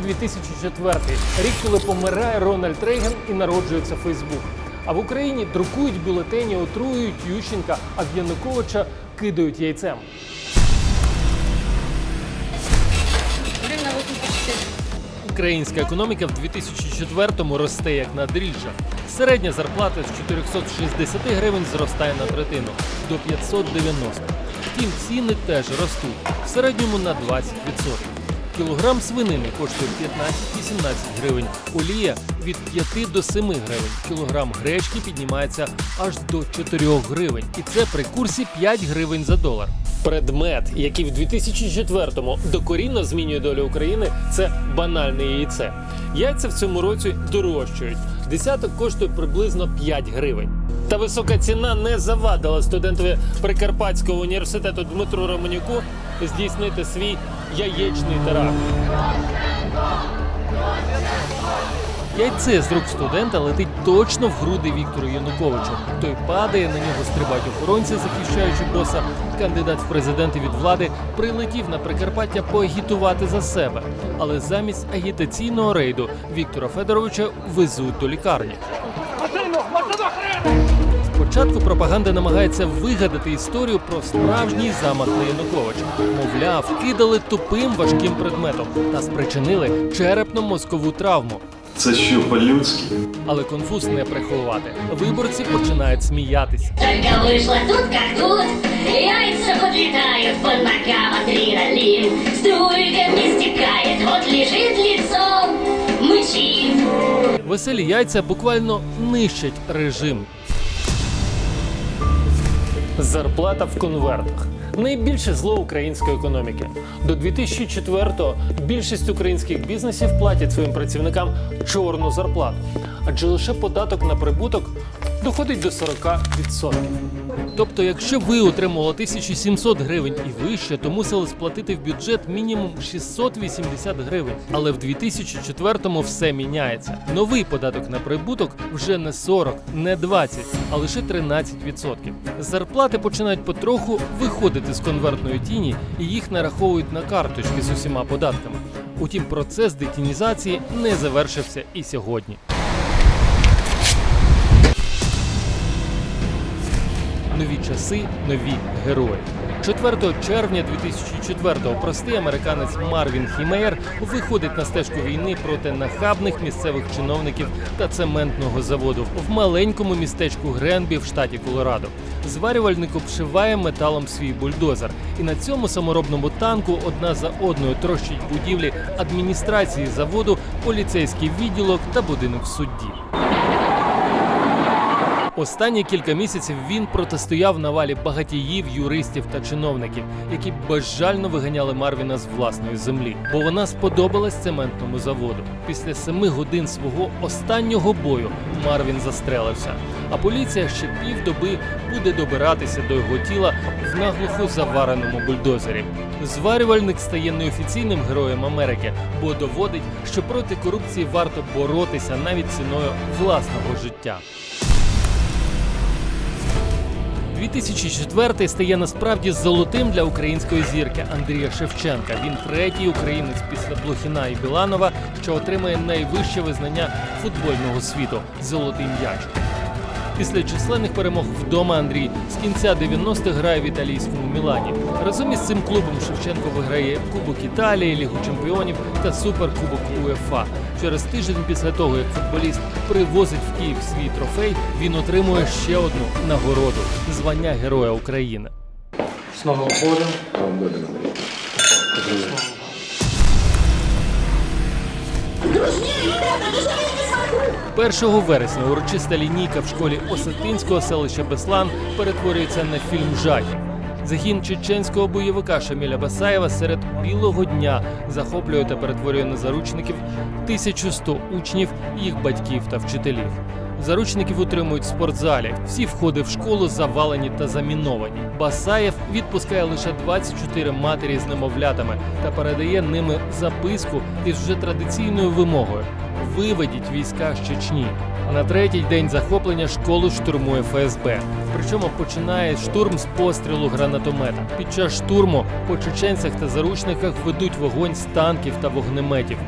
Це 2004 рік, коли помирає Рональд Рейган і народжується Фейсбук. А в Україні друкують бюлетені, отруюють Ющенка, а в Януковича кидають яйцем. Українська економіка в 2004-му росте як на дріжджах. Середня зарплата з 460 гривень зростає на третину до 590. Втім, ціни теж ростуть в середньому на 20%. Кілограм свинини коштує 15-18 гривень, олія від 5 до 7 гривень. Кілограм гречки піднімається аж до 4 гривень. І це при курсі 5 гривень за долар. Предмет, який в 2004-му докорінно змінює долю України, це банальне яйце. Яйця в цьому році дорожчають. Десяток коштує приблизно 5 гривень. Та висока ціна не завадила студентові Прикарпатського університету Дмитру Романюку здійснити свій яєчний теракт. Яйце з рук студента летить точно в груди Віктору Януковичу. Той падає, на нього стрибають охоронці, захищаючи боса. Кандидат в президенти від влади прилетів на Прикарпаття поагітувати за себе. Але замість агітаційного рейду Віктора Федоровича везуть до лікарні. Спочатку пропаганда намагається вигадати історію про справжній замах на Януковича. Мовляв, кидали тупим важким предметом та спричинили черепно-мозкову травму. Це що по-людськи? Але конфуз не приховувати. Виборці починають сміятися. Только вышло тут как тут Яйца подлетают под ногам адреналин Струйками стекает, вот лежит лицом Мычит Веселі яйця буквально нищать режим. Зарплата в конвертах. Найбільше зло української економіки. До 2004-го більшість українських бізнесів платять своїм працівникам чорну зарплату, адже лише податок на прибуток доходить до 40%. Тобто, якщо ви отримували 1700 гривень і вище, то мусили сплатити в бюджет мінімум 680 гривень. Але в 2004-му все міняється. Новий податок на прибуток вже не 40, не 20, а лише 13%. Зарплати починають потроху виходити з конвертної тіні і їх нараховують на карточки з усіма податками. Утім, процес детінізації не завершився і сьогодні. Нові часи, нові герої. 4 червня 2004-го простий американець Марвін Хімеєр виходить на стежку війни проти нахабних місцевих чиновників та цементного заводу в маленькому містечку Гренбі в штаті Колорадо. Зварювальник обшиває металом свій бульдозер, і на цьому саморобному танку одна за одною трощить будівлі адміністрації заводу, поліцейський відділок та будинок судді. Останні кілька місяців він протистояв навалі багатіїв, юристів та чиновників, які безжально виганяли Марвіна з власної землі, бо вона сподобалась цементному заводу. Після семи годин свого останнього бою Марвін застрелився. А поліція ще півдоби буде добиратися до його тіла в наглухо завареному бульдозері. Зварювальник стає неофіційним героєм Америки, бо доводить, що проти корупції варто боротися навіть ціною власного життя. 2004 стає насправді золотим для української зірки Андрія Шевченка. Він третій українець після Блохіна і Біланова, що отримає найвище визнання футбольного світу золотий м'яч. Після численних перемог вдома Андрій з кінця 90-х грає в італійському Мілані. Разом із цим клубом Шевченко виграє Кубок Італії, Лігу Чемпіонів та Суперкубок УЄФА. Через тиждень після того, як футболіст привозить в Київ свій трофей, він отримує ще одну нагороду звання Героя України. З Новим годом. 1 вересня урочиста лінійка в школі Осетинського селища Беслан перетворюється на фільм жахів. Загін чеченського бойовика Шаміля Басаєва серед білого дня захоплює та перетворює на заручників 1100 учнів, їх батьків та вчителів. Заручників утримують в спортзалі. Всі входи в школу завалені та заміновані. Басаєв відпускає лише 24 матері з немовлятами та передає ними записку із вже традиційною вимогою: виведіть війська з Чечні. На третій день захоплення школу штурмує ФСБ. Причому починає штурм з пострілу гранатомета. Під час штурму по чеченцях та заручниках ведуть вогонь з танків та вогнеметів.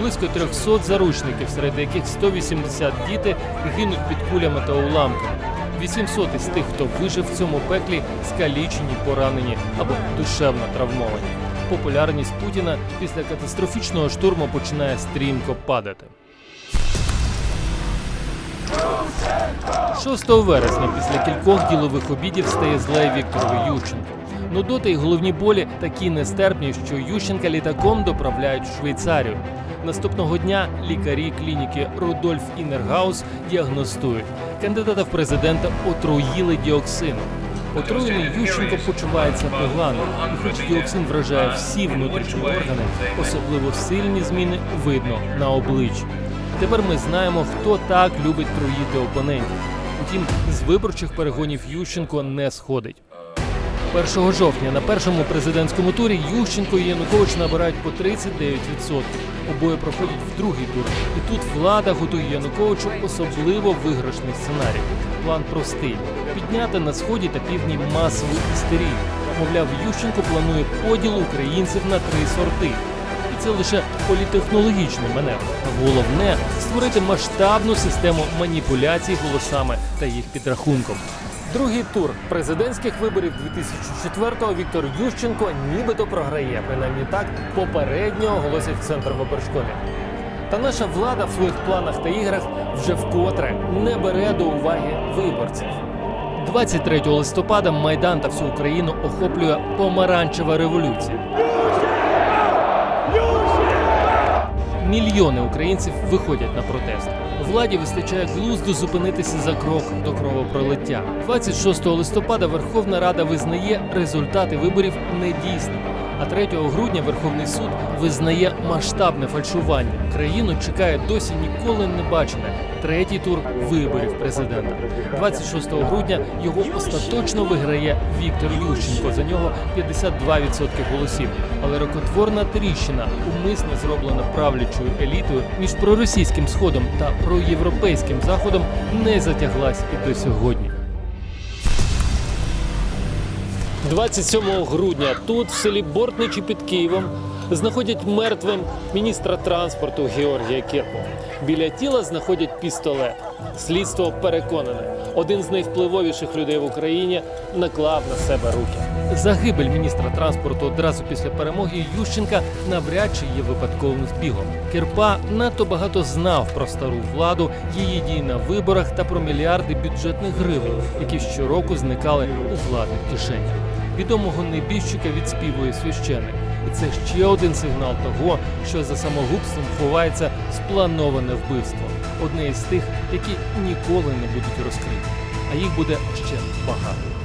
Близько 300 заручників, серед яких 180 діти гинуть під кулями та уламками. 800 із тих, хто вижив в цьому пеклі, скалічені, поранені або душевно травмовані. Популярність Путіна після катастрофічного штурму починає стрімко падати. 6 вересня після кількох ділових обідів стає зле Віктору Ющенку. Нудоти й головні болі такі нестерпні, що Ющенка літаком доправляють в Швейцарію. Наступного дня лікарі клініки Рудольф Інергаус діагностують. Кандидата в президента отруїли діоксином. Отруєний Ющенко почувається погано, і хоч діоксин вражає всі внутрішні органи, особливо сильні зміни видно на обличчі. Тепер ми знаємо, хто так любить труїти опонентів. Утім, з виборчих перегонів Ющенко не сходить. 1 жовтня на першому президентському турі Ющенко і Янукович набирають по 39%. Обоє проходять в другий тур. І тут влада готує Януковичу особливо виграшний сценарій. План простий: підняти на сході та півдні масову істерію. Мовляв, Ющенко планує поділ українців на три сорти. І це лише політехнологічний маневр. А Головне створити масштабну систему маніпуляцій голосами та їх підрахунком. Другий тур президентських виборів 2004-го Віктор Ющенко нібито програє. Принаймні так попередньо оголосять в центр виборшкомі. Та наша влада в своїх планах та іграх вже вкотре не бере до уваги виборців. 23 листопада Майдан та всю Україну охоплює помаранчева революція. Мільйони українців виходять на протест. Владі вистачає глузду зупинитися за крок до кровопролиття. 26 листопада Верховна Рада визнає результати виборів недійсними. А 3 грудня Верховний суд визнає масштабне фальшування. Країну чекає досі ніколи не бачене третій тур виборів президента. 26 грудня його остаточно виграє Віктор Ющенко. За нього 52% голосів. Але рокотворна тріщина, умисно зроблена правлячою елітою між проросійським сходом та проєвропейським заходом, не затяглась і до сьогодні. 27 грудня тут, в селі Бортничі під Києвом, знаходять мертвим міністра транспорту Георгія Кірпо. Біля тіла знаходять пістолет. Слідство переконане, один з найвпливовіших людей в Україні наклав на себе руки. Загибель міністра транспорту одразу після перемоги Ющенка навряд чи є випадковим збігом. Кирпа надто багато знав про стару владу, її дії на виборах та про мільярди бюджетних гривень, які щороку зникали у владних кишенях. Відомого небіжчика відспівує священик. І це ще один сигнал того, що за самогубством ховається сплановане вбивство. Одне із тих, які ніколи не будуть розкриті. А їх буде ще багато.